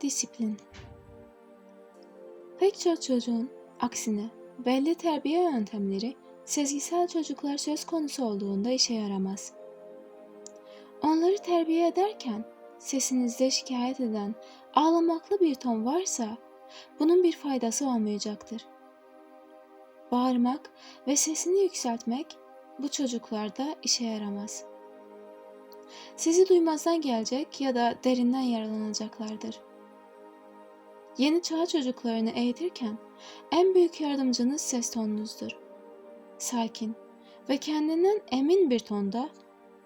Disiplin Pek çok çocuğun aksine belli terbiye yöntemleri sezgisel çocuklar söz konusu olduğunda işe yaramaz. Onları terbiye ederken sesinizde şikayet eden ağlamaklı bir ton varsa bunun bir faydası olmayacaktır. Bağırmak ve sesini yükseltmek bu çocuklarda işe yaramaz. Sizi duymazdan gelecek ya da derinden yaralanacaklardır. Yeni çağ çocuklarını eğitirken en büyük yardımcınız ses tonunuzdur. Sakin ve kendinden emin bir tonda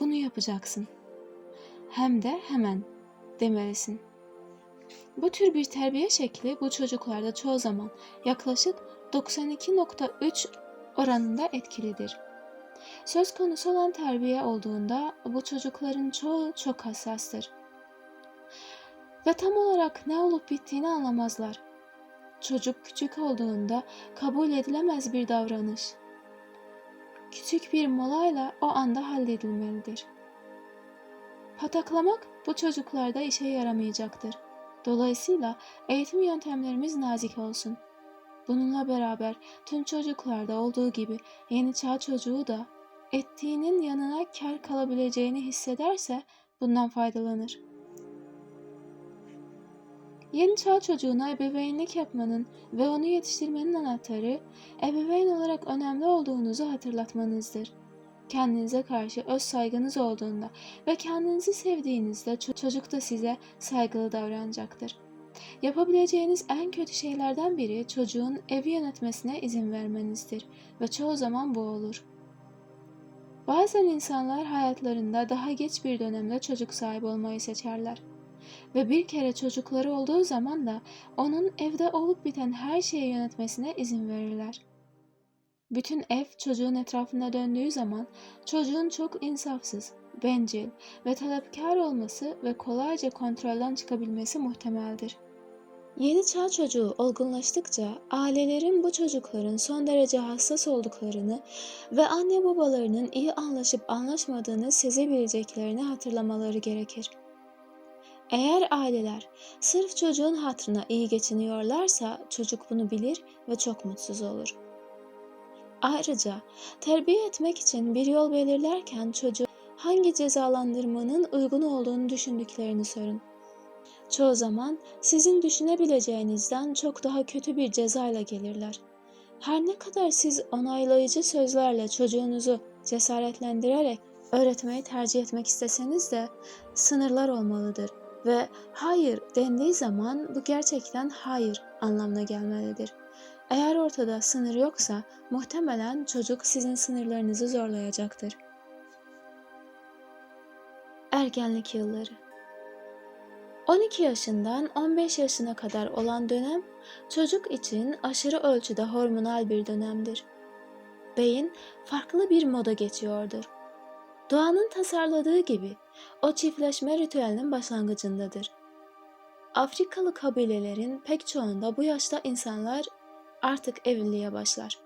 bunu yapacaksın. Hem de hemen demelisin. Bu tür bir terbiye şekli bu çocuklarda çoğu zaman yaklaşık 92.3 oranında etkilidir. Söz konusu olan terbiye olduğunda bu çocukların çoğu çok hassastır. Ve tam olarak ne olup bittiğini anlamazlar. Çocuk küçük olduğunda kabul edilemez bir davranış. Küçük bir molayla o anda halledilmelidir. Pataklamak bu çocuklarda işe yaramayacaktır. Dolayısıyla eğitim yöntemlerimiz nazik olsun. Bununla beraber tüm çocuklarda olduğu gibi yeni çağ çocuğu da ettiğinin yanına kar kalabileceğini hissederse bundan faydalanır. Yeni çağ çocuğuna ebeveynlik yapmanın ve onu yetiştirmenin anahtarı ebeveyn olarak önemli olduğunuzu hatırlatmanızdır. Kendinize karşı öz saygınız olduğunda ve kendinizi sevdiğinizde çocuk da size saygılı davranacaktır. Yapabileceğiniz en kötü şeylerden biri çocuğun evi yönetmesine izin vermenizdir ve çoğu zaman bu olur. Bazen insanlar hayatlarında daha geç bir dönemde çocuk sahibi olmayı seçerler. Ve bir kere çocukları olduğu zaman da onun evde olup biten her şeyi yönetmesine izin verirler. Bütün ev çocuğun etrafında döndüğü zaman çocuğun çok insafsız, bencil ve talepkar olması ve kolayca kontrolden çıkabilmesi muhtemeldir. Yeni çağ çocuğu olgunlaştıkça ailelerin bu çocukların son derece hassas olduklarını ve anne babalarının iyi anlaşıp anlaşmadığını sezebileceklerini hatırlamaları gerekir. Eğer aileler sırf çocuğun hatrına iyi geçiniyorlarsa çocuk bunu bilir ve çok mutsuz olur. Ayrıca terbiye etmek için bir yol belirlerken çocuğu hangi cezalandırmanın uygun olduğunu düşündüklerini sorun. Çoğu zaman sizin düşünebileceğinizden çok daha kötü bir cezayla gelirler. Her ne kadar siz onaylayıcı sözlerle çocuğunuzu cesaretlendirerek öğretmeyi tercih etmek isteseniz de sınırlar olmalıdır ve hayır dendiği zaman bu gerçekten hayır anlamına gelmelidir. Eğer ortada sınır yoksa muhtemelen çocuk sizin sınırlarınızı zorlayacaktır. Ergenlik yılları 12 yaşından 15 yaşına kadar olan dönem çocuk için aşırı ölçüde hormonal bir dönemdir. Beyin farklı bir moda geçiyordur. Doğanın tasarladığı gibi o çiftleşme ritüelinin başlangıcındadır. Afrikalı kabilelerin pek çoğunda bu yaşta insanlar artık evliliğe başlar.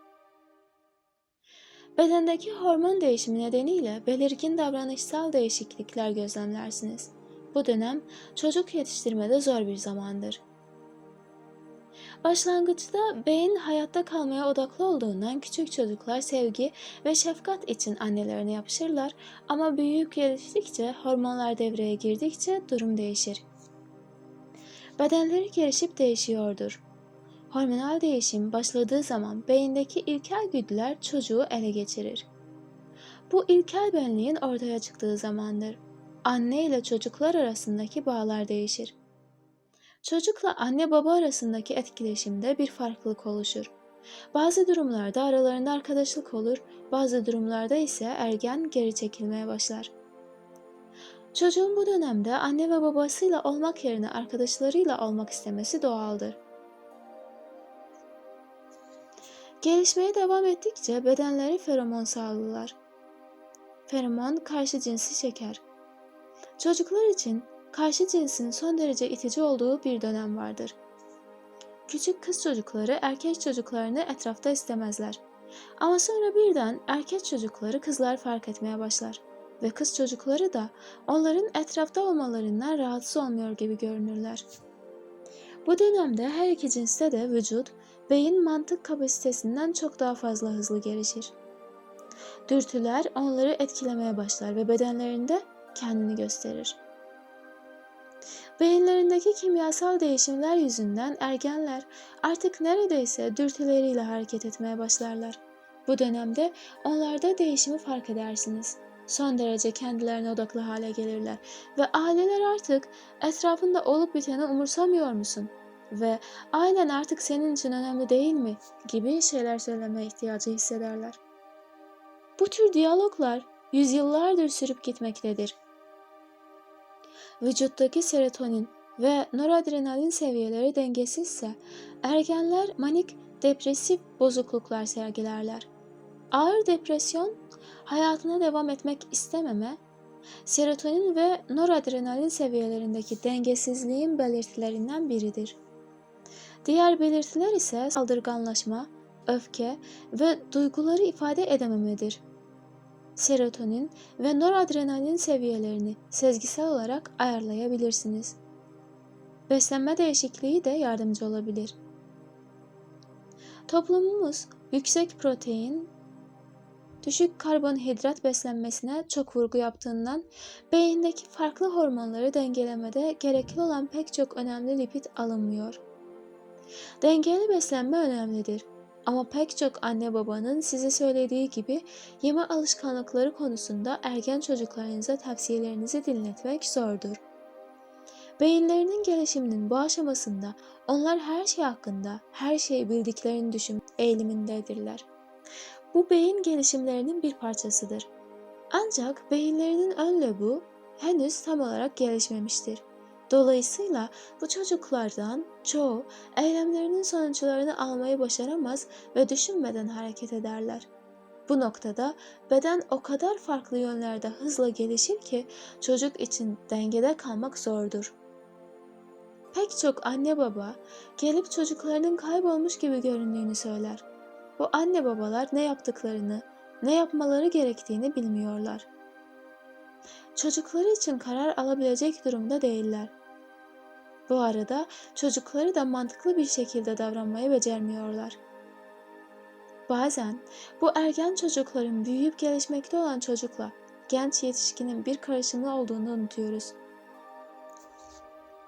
Bedendeki hormon değişimi nedeniyle belirgin davranışsal değişiklikler gözlemlersiniz. Bu dönem çocuk yetiştirmede zor bir zamandır. Başlangıçta beyin hayatta kalmaya odaklı olduğundan küçük çocuklar sevgi ve şefkat için annelerine yapışırlar ama büyüyüp geliştikçe hormonlar devreye girdikçe durum değişir. Bedenleri gelişip değişiyordur. Hormonal değişim başladığı zaman beyindeki ilkel güdüler çocuğu ele geçirir. Bu ilkel benliğin ortaya çıktığı zamandır. Anne ile çocuklar arasındaki bağlar değişir. Çocukla anne baba arasındaki etkileşimde bir farklılık oluşur. Bazı durumlarda aralarında arkadaşlık olur, bazı durumlarda ise ergen geri çekilmeye başlar. Çocuğun bu dönemde anne ve babasıyla olmak yerine arkadaşlarıyla olmak istemesi doğaldır. Gelişmeye devam ettikçe bedenleri feromon salgılar. Feromon karşı cinsi çeker. Çocuklar için karşı cinsin son derece itici olduğu bir dönem vardır. Küçük kız çocukları erkek çocuklarını etrafta istemezler. Ama sonra birden erkek çocukları kızlar fark etmeye başlar ve kız çocukları da onların etrafta olmalarından rahatsız olmuyor gibi görünürler. Bu dönemde her iki cinste de vücut, beyin mantık kapasitesinden çok daha fazla hızlı gelişir. Dürtüler onları etkilemeye başlar ve bedenlerinde kendini gösterir. Beyinlerindeki kimyasal değişimler yüzünden ergenler artık neredeyse dürtüleriyle hareket etmeye başlarlar. Bu dönemde onlarda değişimi fark edersiniz. Son derece kendilerine odaklı hale gelirler ve aileler artık etrafında olup biteni umursamıyor musun? Ve ailen artık senin için önemli değil mi? gibi şeyler söyleme ihtiyacı hissederler. Bu tür diyaloglar yüzyıllardır sürüp gitmektedir. Vücuttaki serotonin ve noradrenalin seviyeleri dengesizse ergenler manik depresif bozukluklar sergilerler. Ağır depresyon, hayatına devam etmek istememe, serotonin ve noradrenalin seviyelerindeki dengesizliğin belirtilerinden biridir. Diğer belirtiler ise saldırganlaşma, öfke ve duyguları ifade edememedir. Serotonin ve noradrenalin seviyelerini sezgisel olarak ayarlayabilirsiniz. Beslenme değişikliği de yardımcı olabilir. Toplumumuz yüksek protein, düşük karbonhidrat beslenmesine çok vurgu yaptığından beyindeki farklı hormonları dengelemede gerekli olan pek çok önemli lipid alınmıyor. Dengeli beslenme önemlidir. Ama pek çok anne babanın size söylediği gibi yeme alışkanlıkları konusunda ergen çocuklarınıza tavsiyelerinizi dinletmek zordur. Beyinlerinin gelişiminin bu aşamasında onlar her şey hakkında her şeyi bildiklerini düşün eğilimindedirler. Bu beyin gelişimlerinin bir parçasıdır. Ancak beyinlerinin ön lobu henüz tam olarak gelişmemiştir. Dolayısıyla bu çocuklardan çoğu eylemlerinin sonuçlarını almayı başaramaz ve düşünmeden hareket ederler. Bu noktada beden o kadar farklı yönlerde hızla gelişir ki çocuk için dengede kalmak zordur. Pek çok anne baba gelip çocuklarının kaybolmuş gibi göründüğünü söyler. Bu anne babalar ne yaptıklarını, ne yapmaları gerektiğini bilmiyorlar. Çocukları için karar alabilecek durumda değiller. Bu arada çocukları da mantıklı bir şekilde davranmayı becermiyorlar. Bazen bu ergen çocukların büyüyüp gelişmekte olan çocukla genç yetişkinin bir karışımı olduğunu unutuyoruz.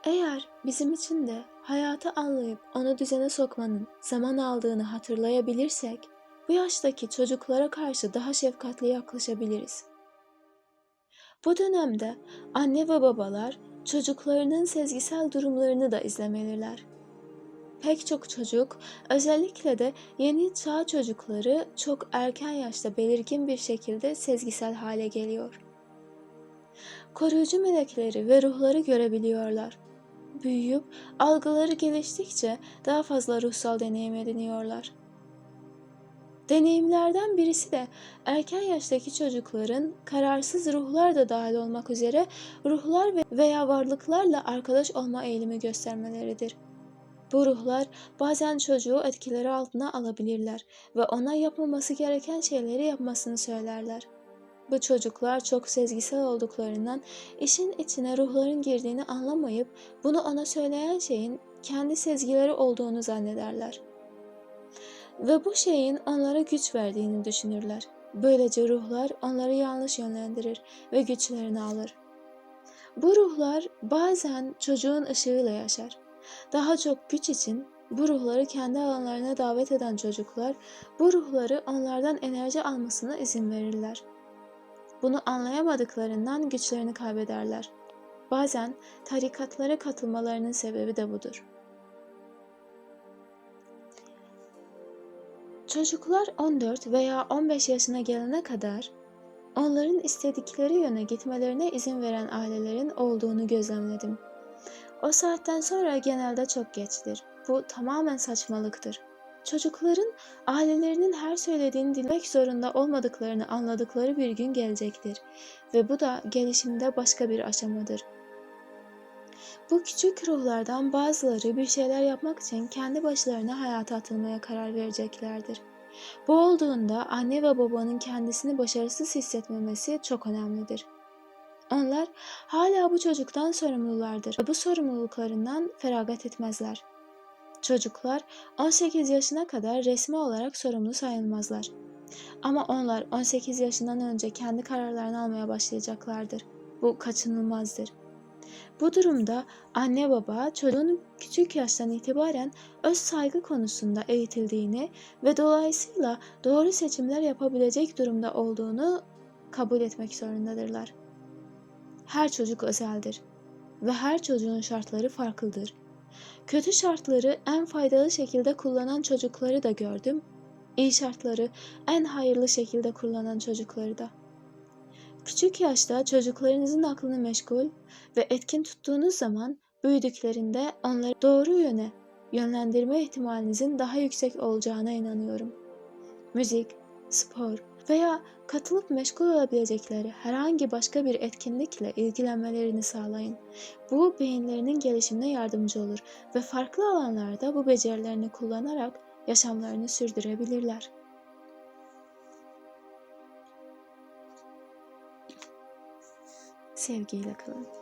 Eğer bizim için de hayatı anlayıp onu düzene sokmanın zaman aldığını hatırlayabilirsek, bu yaştaki çocuklara karşı daha şefkatli yaklaşabiliriz. Bu dönemde anne ve babalar çocuklarının sezgisel durumlarını da izlemeliler. Pek çok çocuk, özellikle de yeni çağ çocukları çok erken yaşta belirgin bir şekilde sezgisel hale geliyor. Koruyucu melekleri ve ruhları görebiliyorlar. Büyüyüp algıları geliştikçe daha fazla ruhsal deneyim ediniyorlar. Deneyimlerden birisi de erken yaştaki çocukların kararsız ruhlar da dahil olmak üzere ruhlar veya varlıklarla arkadaş olma eğilimi göstermeleridir. Bu ruhlar bazen çocuğu etkileri altına alabilirler ve ona yapılması gereken şeyleri yapmasını söylerler. Bu çocuklar çok sezgisel olduklarından işin içine ruhların girdiğini anlamayıp bunu ona söyleyen şeyin kendi sezgileri olduğunu zannederler ve bu şeyin onlara güç verdiğini düşünürler. Böylece ruhlar onları yanlış yönlendirir ve güçlerini alır. Bu ruhlar bazen çocuğun ışığıyla yaşar. Daha çok güç için bu ruhları kendi alanlarına davet eden çocuklar bu ruhları onlardan enerji almasına izin verirler. Bunu anlayamadıklarından güçlerini kaybederler. Bazen tarikatlara katılmalarının sebebi de budur. Çocuklar 14 veya 15 yaşına gelene kadar onların istedikleri yöne gitmelerine izin veren ailelerin olduğunu gözlemledim. O saatten sonra genelde çok geçtir. Bu tamamen saçmalıktır. Çocukların ailelerinin her söylediğini dinlemek zorunda olmadıklarını anladıkları bir gün gelecektir ve bu da gelişimde başka bir aşamadır. Bu küçük ruhlardan bazıları bir şeyler yapmak için kendi başlarına hayata atılmaya karar vereceklerdir. Bu olduğunda anne ve babanın kendisini başarısız hissetmemesi çok önemlidir. Onlar hala bu çocuktan sorumlulardır ve bu sorumluluklarından feragat etmezler. Çocuklar 18 yaşına kadar resmi olarak sorumlu sayılmazlar. Ama onlar 18 yaşından önce kendi kararlarını almaya başlayacaklardır. Bu kaçınılmazdır. Bu durumda anne baba çocuğun küçük yaştan itibaren öz saygı konusunda eğitildiğini ve dolayısıyla doğru seçimler yapabilecek durumda olduğunu kabul etmek zorundadırlar. Her çocuk özeldir ve her çocuğun şartları farklıdır. Kötü şartları en faydalı şekilde kullanan çocukları da gördüm. İyi şartları en hayırlı şekilde kullanan çocukları da. Küçük yaşta çocuklarınızın aklını meşgul ve etkin tuttuğunuz zaman büyüdüklerinde onları doğru yöne yönlendirme ihtimalinizin daha yüksek olacağına inanıyorum. Müzik, spor veya katılıp meşgul olabilecekleri herhangi başka bir etkinlikle ilgilenmelerini sağlayın. Bu beyinlerinin gelişimine yardımcı olur ve farklı alanlarda bu becerilerini kullanarak yaşamlarını sürdürebilirler. Sevgiyle kalın.